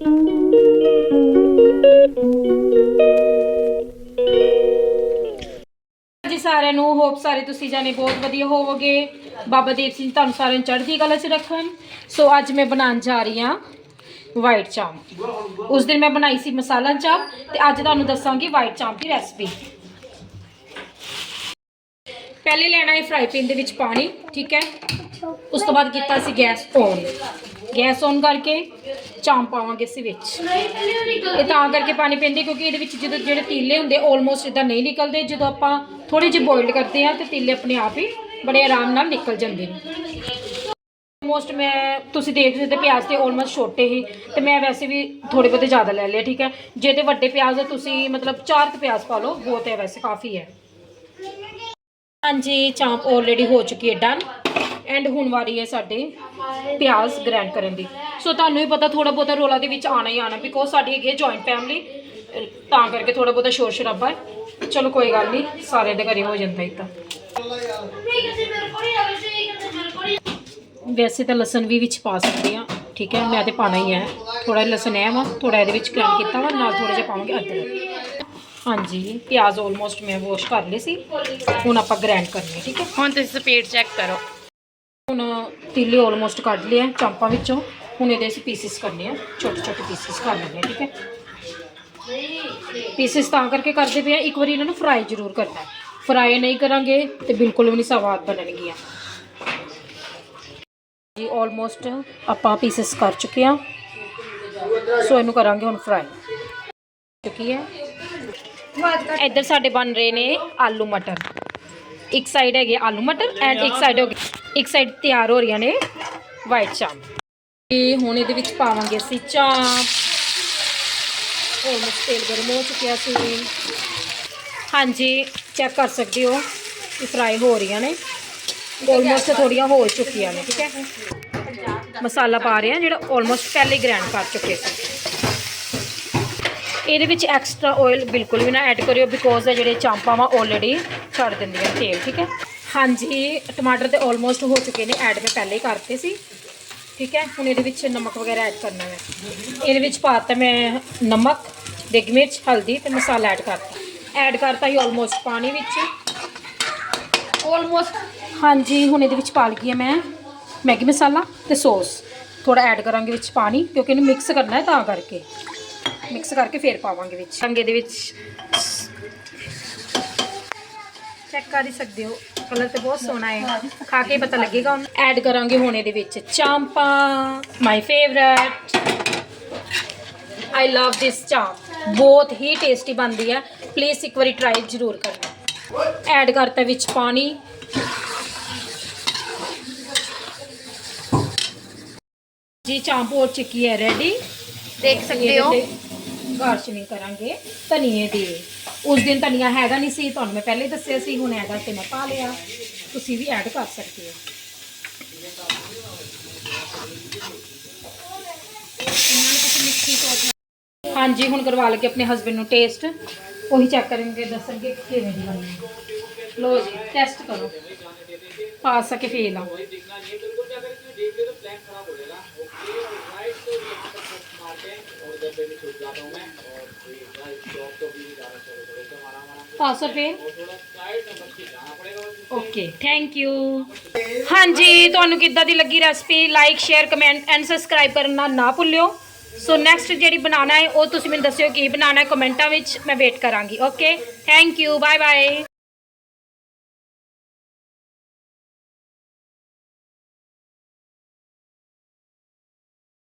ਜੀ ਸਾਰਿਆਂ ਨੂੰ ਹੋਪ ਸਾਰੇ ਤੁਸੀਂ ਜਾਨੇ ਬਹੁਤ ਵਧੀਆ ਹੋਵੋਗੇ। ਬਾਬਾ ਦੀਪ ਸਿੰਘ ਤੁਹਾਨੂੰ ਸਾਰਿਆਂ ਨੂੰ ਚੜ੍ਹਦੀ ਕਲਾ 'ਚ ਰੱਖਣ। ਸੋ ਅੱਜ ਮੈਂ ਬਣਾਉਣ ਜਾ ਰਹੀ ਹਾਂ ਵਾਈਟ ਚਾਂਪ ਉਸ ਦਿਨ ਮੈਂ ਬਣਾਈ ਸੀ ਮਸਾਲਾ ਚਾਂਪ ਤੇ ਅੱਜ ਤੁਹਾਨੂੰ ਦੱਸਾਂਗੀ ਵਾਈਟ ਚਾਂਪ ਦੀ ਰੈਸਪੀ ਪਹਿਲੇ ਲੈਣਾ ਹੈ ਫਰਾਈ ਪੈਨ ਦੇ ਵਿੱਚ ਪਾਣੀ, ਠੀਕ ਹੈ? ਉਸ ਤੋਂ ਬਾਅਦ ਕੀਤਾ ਸੀ ਗੈਸ ਔਨ ਗੈਸ ਔਨ ਕਰਕੇ ਚਾਂਪ ਪਾਵਾਂਗੇ ਇਸ ਵਿੱਚ। ਇਹ ਤਾਂ ਕਰਕੇ ਪਾਣੀ ਪੈਂਦੇ ਕਿਉਂਕਿ ਇਹਦੇ ਵਿੱਚ ਜਦੋਂ ਜਿਹੜੇ ਤੀਲੇ ਹੁੰਦੇ ਆਲਮੋਸਟ ਇਦਾਂ ਨਹੀਂ ਨਿਕਲਦੇ। ਜਦੋਂ ਆਪਾਂ ਥੋੜੇ ਜਿਹੇ ਬੋਇਲ ਕਰਦੇ ਆ ਤੇ ਤੀਲੇ ਆਪਣੇ ਆਪ ਹੀ ਬੜੇ ਆਰਾਮ ਨਾਲ ਨਿਕਲ ਜਾਂਦੇ ਨੇ। ਆਲਮੋਸਟ ਮੈਂ, ਤੁਸੀਂ ਦੇਖ ਸਕਦੇ ਪਿਆਜ਼ ਤੇ ਆਲਮੋਸਟ ਛੋਟੇ ਹੀ ਤੇ ਮੈਂ ਵੈਸੇ ਵੀ ਥੋੜੇ ਬਹੁਤੇ ਜ਼ਿਆਦਾ ਲੈ ਲਿਆ ਠੀਕ ਹੈ? ਜੇ ਤੇ ਵੱਡੇ ਪਿਆਜ਼ ਤੁਸੀਂ ਮਤਲਬ ਚਾਰ ਕੁ ਪਿਆਜ਼ ਪਾ ਲਓ, ਬਹੁਤ ਹੈ ਵੈਸੇ ਕਾਫੀ ਹੈ। ਹਾਂਜੀ, ਚਾਂਪ ਆਲਰੇਡੀ ਹੋ ਚੁੱਕੀ ਹੈ ਡਨ ਐਂਡ ਹੁਣ ਵਾਰੀ ਹੈ ਸਾਡੇ ਪਿਆਜ਼ ਗ੍ਰੈਂਡ ਕਰਨ ਦੀ। ਸੋ ਤੁਹਾਨੂੰ ਵੀ ਪਤਾ ਥੋੜਾ ਬਹੁਤਾ ਰੋਲਾ ਦੇ ਵਿੱਚ ਆਣਾ ਹੀ ਆਣਾ ਬਿਕੋਜ਼ ਸਾਡੀ ਹੈਗੀ ਹੈ ਜੁਆਇੰਟ ਫੈਮਿਲੀ ਤਾਂ ਕਰਕੇ ਥੋੜਾ ਬਹੁਤਾ ਸ਼ੋਰ ਸ਼ਰਾਬਾ ਹੈ। ਚਲੋ ਕੋਈ ਗੱਲ ਨਹੀਂ, ਸਾਰਿਆਂ ਦੇ ਘਰੇ ਹੋ ਜਾਂਦਾ ਇੱਕ ਤਾਂ। ਵੈਸੇ ਤਾਂ ਲਸਣ ਵੀ ਵਿੱਚ ਪਾ ਸਕਦੇ ਆ ਠੀਕ ਹੈ, ਮੈਂ ਤੇ ਪਾਣਾ ਹੀ ਹੈ। ਥੋੜਾ ਲਸਣ ਹੈ ਵਾ ਥੋੜਾ ਇਹਦੇ ਵਿੱਚ ਗ੍ਰਾਈਂਡ ਕੀਤਾ ਵਾ, ਨਾਲ ਥੋੜਾ ਜਿਹਾ ਪਾਵਾਂਗੇ ਅਦਰਕ ਹਾਂਜੀ, ਪਿਆਜ਼ ਆਲਮੋਸਟ ਮੈਂ ਵਾਸ਼ ਕਰ ਲਏ ਸੀ, ਹੁਣ ਆਪਾਂ ਗ੍ਰਾਈਂਡ ਕਰਨੀ ਠੀਕ ਹੈ। ਹੁਣ ਤੁਸੀਂ ਸਪੀਡ ਚੈੱਕ ਕਰੋ। ਤਿੱਲੇ ਆਲਮੋਸਟ ਕੱਢ ਲਿਆ ਚਾਂਪਾਂ ਵਿੱਚੋਂ। ਹੁਣ ਇਹਦੇ ਅਸੀਂ ਪੀਸਿਸ ਕਰਨੇ ਆ, ਛੋਟੇ ਛੋਟੇ ਪੀਸਿਸ ਕਰ ਲੈਣੇ ਆ, ਠੀਕ ਹੈ? ਪੀਸਿਸ ਤਾਂ ਕਰਕੇ ਕਰਦੇ ਪਏ ਆ, ਇੱਕ ਵਾਰੀ ਇਹਨਾਂ ਨੂੰ ਫਰਾਈ ਜ਼ਰੂਰ ਕਰਨਾ ਫਰਾਈ ਨਹੀਂ ਕਰਾਂਗੇ ਤੇ ਬਿਲਕੁਲ ਵੀ ਨਹੀਂ ਸਵਾਦ ਬਣਨਗੀਆਂ। ਜੀ ਆਲਮੋਸਟ ਆਪਾਂ ਪੀਸਿਸ ਕਰ ਚੁੱਕੇ ਆ। ਸੋ ਇਹਨੂੰ ਕਰਾਂਗੇ ਹੁਣ ਫਰਾਈ ਚੁੱਕੀ ਹੈ? ਇੱਧਰ ਸਾਡੇ ਬਣ ਰਹੇ ਨੇ ਆਲੂ ਮਟਰ। ਇੱਕ ਸਾਈਡ ਹੈਗੇ ਆਲੂ ਮਟਰ ਐਂਡ ਇੱਕ ਸਾਈਡ ਹੋ ਗਈ ਇੱਕ ਸਾਈਡ ਤਿਆਰ ਹੋ ਰਹੀਆਂ ਨੇ ਵਾਈਟ ਚਾਂਪ ਤੇ ਹੁਣ ਇਹਦੇ ਵਿੱਚ ਪਾਵਾਂਗੇ ਅਸੀਂ ਚਾਂਪ ਆਲਮੋਸਟ ਤੇਲ ਗਰਮ ਹੋ ਚੁੱਕਿਆ ਸੀ। ਹਾਂਜੀ ਚੈੱਕ ਕਰ ਸਕਦੇ ਹੋ ਕਿ ਫਰਾਈ ਹੋ ਰਹੀਆਂ ਨੇ। ਆਲਮੋਸਟ ਥੋੜੀਆਂ ਹੋ ਚੁੱਕੀਆਂ ਨੇ, ਠੀਕ ਹੈ? ਮਸਾਲਾ ਪਾ ਰਹੇ ਹਾਂ, ਜਿਹੜਾ ਆਲਮੋਸਟ ਪਹਿਲੇ ਗ੍ਰੈਂਡ ਕਰ ਚੁੱਕੇ ਸੀ। ਇਹਦੇ ਵਿੱਚ ਐਕਸਟਰਾ ਆਇਲ ਬਿਲਕੁਲ ਵੀ ਨਾ ਐਡ ਕਰਿਓ ਬਿਕੋਜ਼ ਇਹ ਜਿਹੜੇ ਚਾਂਪਾਂ ਵਾ ਆਲਰੇਡੀ ਛੱਡ ਦਿੰਦੀਆਂ ਤੇਲ, ਠੀਕ ਹੈ? ਹਾਂਜੀ ਟਮਾਟਰ ਤੇ ਆਲਮੋਸਟ ਹੋ ਚੁੱਕੇ ਨੇ ਐਡ ਮੈਂ ਪਹਿਲੇ ਹੀ ਕਰਤੇ ਸੀ। ਠੀਕ ਹੈ ਹੁਣ ਇਹਦੇ ਵਿੱਚ ਨਮਕ ਵਗੈਰਾ ਐਡ ਕਰਨਾ ਹੈ। ਇਹਦੇ ਵਿੱਚ ਪਾਤਾ ਮੈਂ ਨਮਕ ਦੇਗੀ ਮਿਰਚ ਹਲਦੀ ਤੇ ਮਸਾਲਾ ਐਡ ਕਰਤਾ। ਐਡ ਕਰਤਾ ਹੀ ਆਲਮੋਸਟ ਪਾਣੀ ਵਿੱਚ। ਆਲਮੋਸਟ ਹਾਂਜੀ ਹੁਣ ਇਹਦੇ ਵਿੱਚ ਪਾ ਲਈ ਮੈਂ ਮੈਗੀ ਮਸਾਲਾ ਤੇ ਸੌਸ। ਥੋੜਾ ਐਡ ਕਰਾਂਗੇ ਵਿੱਚ ਪਾਣੀ ਕਿਉਂਕਿ ਇਹਨੂੰ ਮਿਕਸ ਕਰਨਾ ਹੈ ਤਾਂ ਕਰਕੇ। ਮਿਕਸ ਕਰਕੇ ਫੇਰ ਪਾਵਾਂਗੇ ਵਿੱਚ। ਰੰਗੇ ਦੇ ਵਿੱਚ। ਚੈੱਕ ਕਰ ਹੀ ਸਕਦੇ ਹੋ। ਕਲਰ ਤੇ ਬਹੁਤ ਸੋਹਣਾ ਹੈ। ਖਾ ਕੇ ਪਤਾ ਲੱਗੇਗਾ ਐਡ ਕਰਾਂਗੇ ਹੁਣ ਇਹਦੇ ਵਿੱਚ ਚਾਂਪਾਂ my favourite I love this chaap. ਬਹੁਤ ਹੀ ਟੇਸਟੀ ਬਣਦੀ ਹੈ ਪਲੀਜ਼ ਇੱਕ ਵਾਰੀ ਟਰਾਈ ਜ਼ਰੂਰ ਕਰਨਾ। ਐਡ ਕਰਤਾ ਵਿੱਚ ਪਾਣੀ। ਜੀ ਚਾਂਪ ਹੋ ਚੁੱਕੀ ਹੈ ਰੈਡੀ ਦੇਖ ਸਕਦੇ ਹੋ। ਗਾਰਸ਼ਨਿੰਗ ਕਰਾਂਗੇ। ਧਨੀਏ ਦੀ। ਉਸ ਦਿਨ ਧਨੀਆ ਹੈਗਾ ਨਹੀਂ ਸੀ, ਤੁਹਾਨੂੰ ਮੈਂ ਪਹਿਲੇ ਦੱਸਿਆ ਸੀ, ਹੁਣ ਹੈਗਾ ਤੇ ਮੈਂ ਪਾ ਲਿਆ। ਤੁਸੀਂ ਵੀ ਐਡ ਕਰ ਸਕਦੇ ਹੋ। ਹਾਂਜੀ, ਹੁਣ ਕਰਵਾ ਲਗੇ ਆਪਣੇ ਹਸਬੰਡ ਨੂੰ ਟੇਸਟ ਉਹੀ ਚੈੱਕ ਕਰਨਗੇ, ਦੱਸਣਗੇ ਕਿਵੇਂ ਦੀ ਬਣੀ ਹੈ। ਜੀ ਟੈਸਟ ਕਰੋ। ਪਾ ਸਕੇ ਫੇਲ ਆ। ਪਾਸ ਰੁਪਏ ਓਕੇ ਥੈਂਕ ਯੂ ਹਾਂਜੀ ਤੁਹਾਨੂੰ ਕਿੱਦਾਂ ਦੀ ਲੱਗੀ recipe like share comment and subscribe ਕਰਨਾ ਨਾ ਭੁੱਲਿਓ ਸੋ ਨੈਕਸਟ ਜਿਹੜੀ ਬਣਾਉਣਾ ਹੈ ਉਹ ਤੁਸੀਂ ਮੈਨੂੰ ਦੱਸਿਓ ਕੀ ਬਣਾਉਣਾ ਹੈ ਕਮੈਂਟਾਂ ਵਿੱਚ ਮੈਂ ਵੇਟ ਕਰਾਂਗੀ okay thank you bye bye